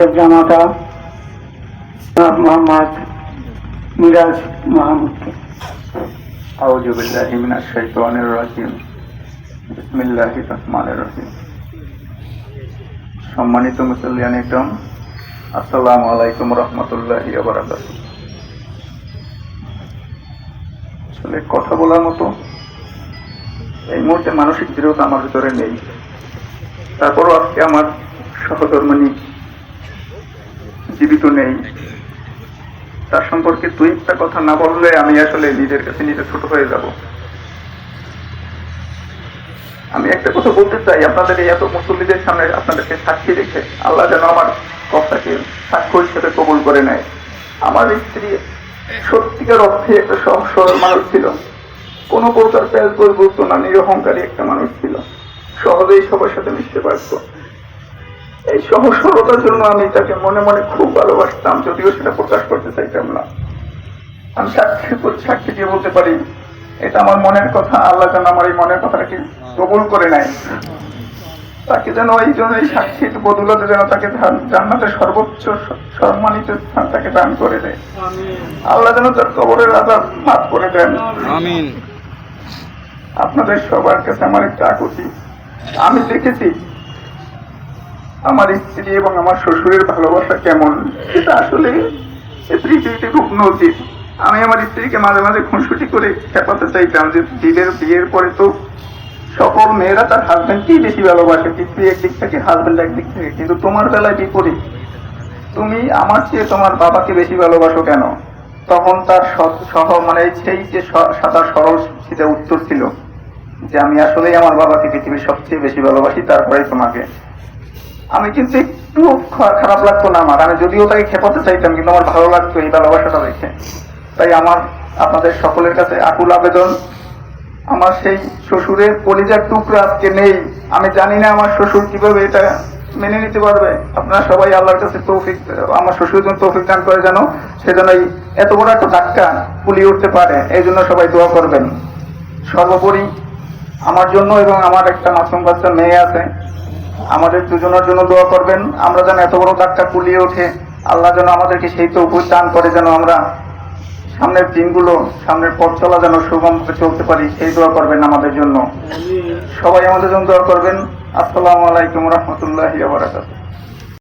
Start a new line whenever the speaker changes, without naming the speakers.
জামাতা মোহাম্মদ মিরাজ
সম্মানিত মুসল্লিয়ান একদম, আসসালামু আলাইকুম রহমতুল্লাহ আসলে কথা বলার মতো, এই মুহূর্তে মানসিক দৃঢ়তা আমার ভিতরে নেই। তারপরও আজকে আমার সহধর্মিনী জীবিত নেই। তার সম্পর্কে দুই একটা কথা না বললে আমি আসলে নিজের কাছে নিজে ছোট হয়ে যাব। আমি একটা কথা বলতে চাই, আপনাদের এই এত মুসল্লিদের সামনে আপনাদেরকে সাক্ষী রেখে আল্লাহ যেন আমার কথাকে সাক্ষ্য হিসেবে কবুল করে নেয়। আমার স্ত্রী সত্যিকার অর্থে একটা সহজ সরল মানুষ ছিল। কোনো প্রকার প্যাস বই বুঝতো না, নিরহংকারী একটা মানুষ ছিল। সহজেই সবার সাথে মিশতে পারতো। এই সহজ সরলতার জন্য আমি তাকে মনে মনে খুব ভালোবাসতাম যদিও সেটা প্রকাশ করতে চাইতাম না। আমি সাক্ষী সাক্ষী দিয়ে বলতে পারি এটা আমার মনের কথা আল্লাহ যেন আমার এই মনের কথাটাকে কবুল করে নেয়। তাকে যেন এই জন্য এই সাক্ষীর বদলতে যেন তাকে জান্নাতের সর্বোচ্চ সম্মানিত স্থান তাকে দান করে দেয়। আল্লাহ যেন তার কবরের আজাব মাফ করে দেন। আপনাদের সবার কাছে আমার একটা আকুতি। আমি দেখেছি আমার স্ত্রী এবং আমার শ্বশুরের ভালোবাসা কেমন? সেটা আসলে পৃথিবীতে খুব নজির। আমি আমার স্ত্রীকে মাঝে মাঝে খুনসুটি করে খেপাতে চাইতাম যে দিদের বিয়ের পরে তো সকল মেয়েরা তার হাজবেন্ডকেই বেশি ভালোবাসে স্ত্রী একদিক থেকে হাজবেন্ড একদিক থেকে। কিন্তু তোমার বেলায় বিপরীত। তুমি আমার চেয়ে তোমার বাবাকে বেশি ভালোবাসো কেন? তখন তার সহ মানে সেই যে সাদা সরল সেটা উত্তর ছিল যে আমি আসলেই আমার বাবাকে পৃথিবীর সবচেয়ে বেশি ভালোবাসি, তারপরেই তোমাকে। আমি কিন্তু একটু খারাপ লাগতো না আমার। আমি যদিও তাকে খেপাতে চাইতাম, কিন্তু আমার ভালো লাগতো এই ভালোবাসাটা দেখে। তাই আমার আপনাদের সকলের কাছে আকুল আবেদন। আমার সেই শ্বশুরের কলিজার টুকরা আজকে নেই। আমি জানি না আমার শ্বশুর কীভাবে এটা মেনে নিতে পারবে। আপনারা সবাই আল্লাহর কাছে তৌফিক, আমার শ্বশুর জন্য তৌফিক দান করে যেন সেজন্য এই এত বড় একটা ধাক্কা পুলিয়ে উঠতে পারে। এই জন্য সবাই দোয়া করবেন। সর্বোপরি আমার জন্য এবং আমার একটা মাসুম বাচ্চা মেয়ে আছে। আমাদের দুজনের জন্য দোয়া করবেন। আমরা যেন এত বড় ধাক্কা কুলিয়ে ওঠে। আল্লাহ যেন আমাদেরকে সেই তো দান করে যেন আমরা সামনের দিনগুলো সামনের পথ চলা যেন সুগমভাবে চলতে পারি সেই দোয়া করবেন আমাদের জন্য। সবাই আমাদের জন্য দোয়া করবেন। আসসালামু আলাইকুম রহমতুল্লাহ বারাকাতুহ।